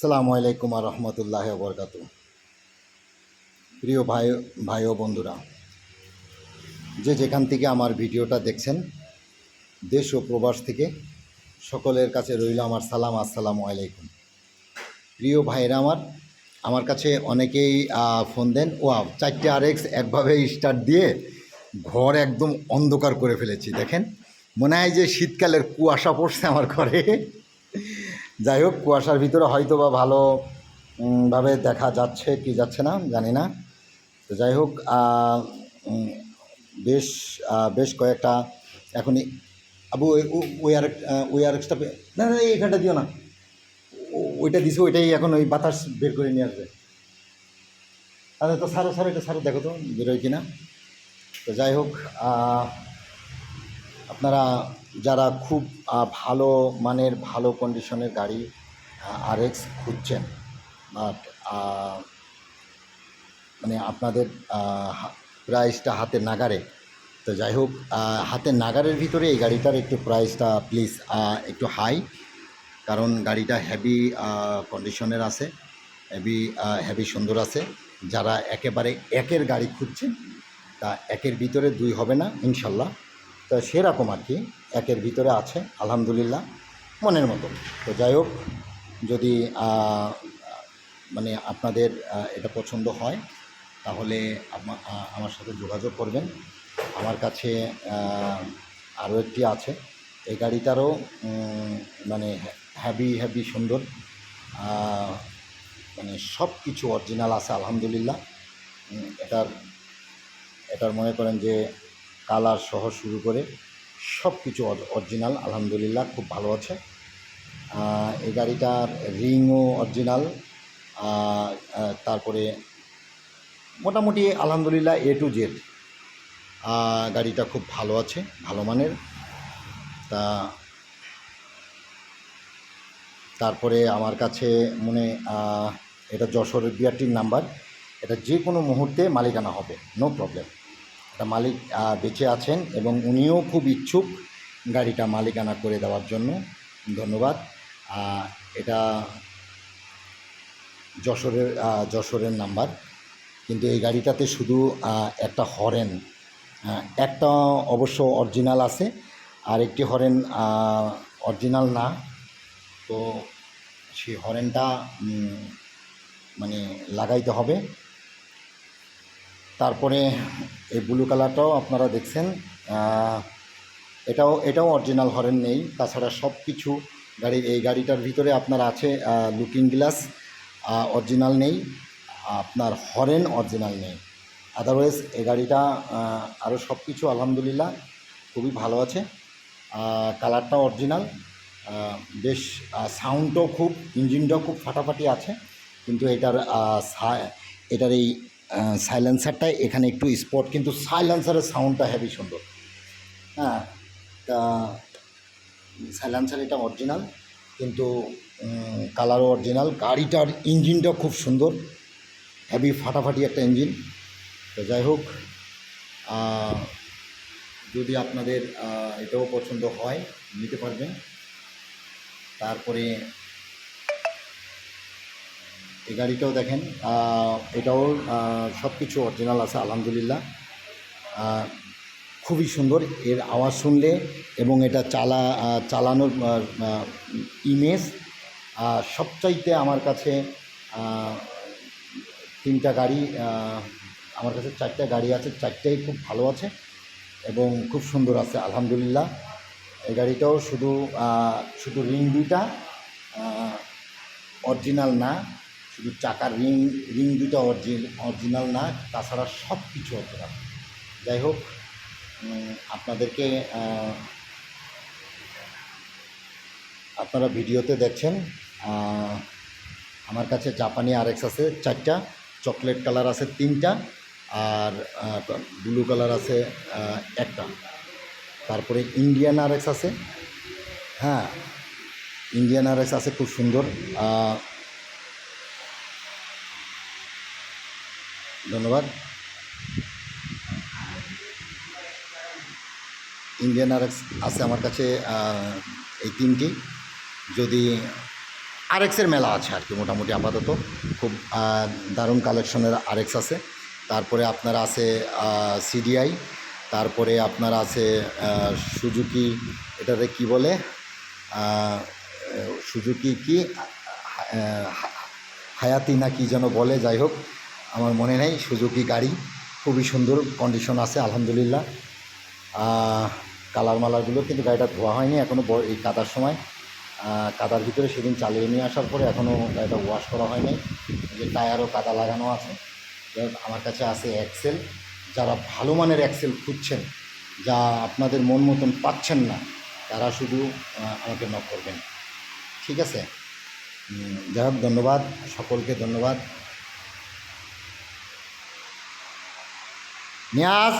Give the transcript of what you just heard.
সালামু আলাইকুম আর রহমতুল্লাহ বরকাত প্রিয় ভাই ভাই ও বন্ধুরা, যে যেখান থেকে আমার ভিডিওটা দেখছেন, দেশ ও প্রবাস থেকে সকলের কাছে রইল আমার সালাম, আসসালামু আলাইকুম। প্রিয় ভাইরা আমার আমার কাছে অনেকেই ফোন দেন ও চারটে আর এক্স একভাবে স্টার্ট দিয়ে ঘর একদম অন্ধকার করে ফেলেছি, দেখেন? মনে হয় যে শীতকালের কুয়াশা পড়ছে আমার ঘরে। যাই হোক কুয়াশার ভিতরে হয়তো বা ভালো উম, ভাবে দেখা যাচ্ছে কি যাচ্ছে না জানি না। তো যাই হোক বেশ বেশ কয়েকটা এখনই আবু ওই- আর ওই আর এক্সটা না না এইখানটা দিও না। ওইটা দিছে ওইটাই এখন ওই বাতাস বের করে নিয়ে আসবে। আচ্ছা তো সারো সারো এটা সারো দেখো তো বেরোয় কিনা। তো যাই হোক আপনারা যারা খুব ভালো মানের, ভালো কন্ডিশনের গাড়ি আর এক্স খুঁজছেন বাট মানে আপনাদের প্রাইসটা হাতে নাগারে তো যাই হোক হাতে নাগারের ভিতরে এই গাড়িটার একটু প্রাইসটা প্লিজ একটু হাই কারণ গাড়িটা হেভি কন্ডিশনের আছে হেভি হেভি সুন্দর আছে, যারা একেবারে একের গাড়ি খুঁজছেন, তা একের ভিতরে দুই হবে না, ইনশাল্লাহ। তো সেরকম আর কি, একের ভিতরে আছে, আলহামদুলিল্লাহ, মনের মতো। তো যাই হোক, যদি মানে আপনাদের এটা পছন্দ হয়, তাহলে আমার সাথে যোগাযোগ করবেন। আমার কাছে আরও একটি আছে। এই গাড়িটারও মানে হ্যাভি হ্যাভি, সুন্দর। মানে সব কিছু অরিজিনাল আছে, আলহামদুলিল্লাহ। এটার এটার মনে করেন যে কালার সহ শুরু করে সব কিছু অরিজিনাল আলহামদুলিল্লাহ, খুব ভালো আছে। এই গাড়িটার রিংও অরিজিনাল তারপরে মোটামুটি আলহামদুলিল্লাহ এ টু জেড গাড়িটা খুব ভালো আছে, ভালো মানের। তা তারপরে আমার কাছে মনে এটা যশোরের বিআরটির নাম্বার এটা যে কোনো মুহূর্তে মালিকানা হবে নো প্রবলেম এটা মালিক বেঁচে আছেন এবং উনিও খুব ইচ্ছুক গাড়িটা মালিকানা করে দেওয়ার জন্য। ধন্যবাদ। এটা যশোরের যশোরের নাম্বার। কিন্তু এই গাড়িটাতে শুধু একটা হরেন একটা অবশ্য অরিজিনাল আছে আর একটি হরেন অরিজিনাল না। তো সেই হরেনটা মানে লাগাইতে হবে। তারপরে এই ব্লু কালারটাও আপনারা দেখছেন এটাও এটাও অরিজিনাল হরেন নেই। তাছাড়া সব কিছু গাড়ির এই গাড়িটার ভিতরে আপনার আছে লুকিং গ্লাস অরিজিনাল নেই, আপনার হরেন অরিজিনাল নেই। আদারওয়াইজ এই গাড়িটা আরও সব কিছু আলহামদুলিল্লাহ খুবই ভালো আছে। কালারটা অরিজিনাল বেশ সাউন্ডটাও খুব ইঞ্জিনটাও খুব ফাটাফাটি আছে, কিন্তু এটার এটার এই সাইলেন্সারটা এখানে একটু স্পট কিন্তু সাইলেন্সারের সাউন্ডটা হেভি সুন্দর। হ্যাঁ তা সাইলেন্সার এটা অরিজিনাল কিন্তু কালারও অরিজিনাল গাড়িটার ইঞ্জিনটা খুব সুন্দর। হেভি ফাটাফাটি একটা ইঞ্জিন তো যাই হোক যদি আপনাদের এটাও পছন্দ হয়, নিতে পারবেন। তারপরে এই গাড়িটাও দেখেন এটাও সব কিছু অরিজিনাল আছে, আলহামদুলিল্লাহ। খুবই সুন্দর, এর আওয়াজ শুনলে এবং এটা চালা চালানোর ইমেজ সবচাইতে আমার কাছে তিনটা গাড়ি আমার কাছে চারটা গাড়ি আছে, চারটাই খুব ভালো আছে এবং খুব সুন্দর আছে, আলহামদুলিল্লাহ। এই গাড়িটাও শুধু শুধু রিং দুইটা অরিজিনাল না শুধু চাকার রিং রিং দুটো অরিজিন, অরিজিনাল না, তাছাড়া সব কিছু অরিজিনাল যাই হোক আপনাদেরকে আপনারা ভিডিওতে দেখছেন আমার কাছে জাপানি আরএক্স আছে চারটা, চকলেট কালার আছে তিনটা, আর ব্লু কালার আছে একটা। তারপরে ইন্ডিয়ান আরএক্স আছে। হ্যাঁ ইন্ডিয়ান আরএক্স আছে, খুব সুন্দর। ধন্যবাদ। ইন্ডিয়ান আরএক্স আছে আমার কাছে এই তিনটি। যদি আরএক্সের মেলা আছে আর কি, মোটামুটি আপাতত। খুব দারুণ কালেকশনের আরএক্স আছে। তারপরে আপনার আছে সিডিআই। তারপরে আপনার আছে সুজুকি এটাতে কি বলে? সুজুকি কি হায়াতি না কি যেন বলে, যাই হোক। আমার মনে নেই, সুজুকি গাড়ি, খুবই সুন্দর কন্ডিশন আছে, আলহামদুলিল্লাহ। কালার মালারগুলো কিন্তু গাড়িটা ধোয়া হয়নি এখনও এই কাদার সময়। কাদার ভিতরে সেদিন চালিয়ে নিয়ে আসার পরে এখনও গাড়িটা ওয়াশ করা হয়নি। যে টায়ারও কাদা লাগানো আছে। আমার কাছে আছে এক্সেল যারা ভালো মানের এক্সেল খুঁজছেন, যা আপনাদের মন মতন পাচ্ছেন না, তারা শুধু আমাকে নক করবেন। ঠিক আছে? যাই হোক, ধন্যবাদ। সকলকে ধন্যবাদ। নিয়াজ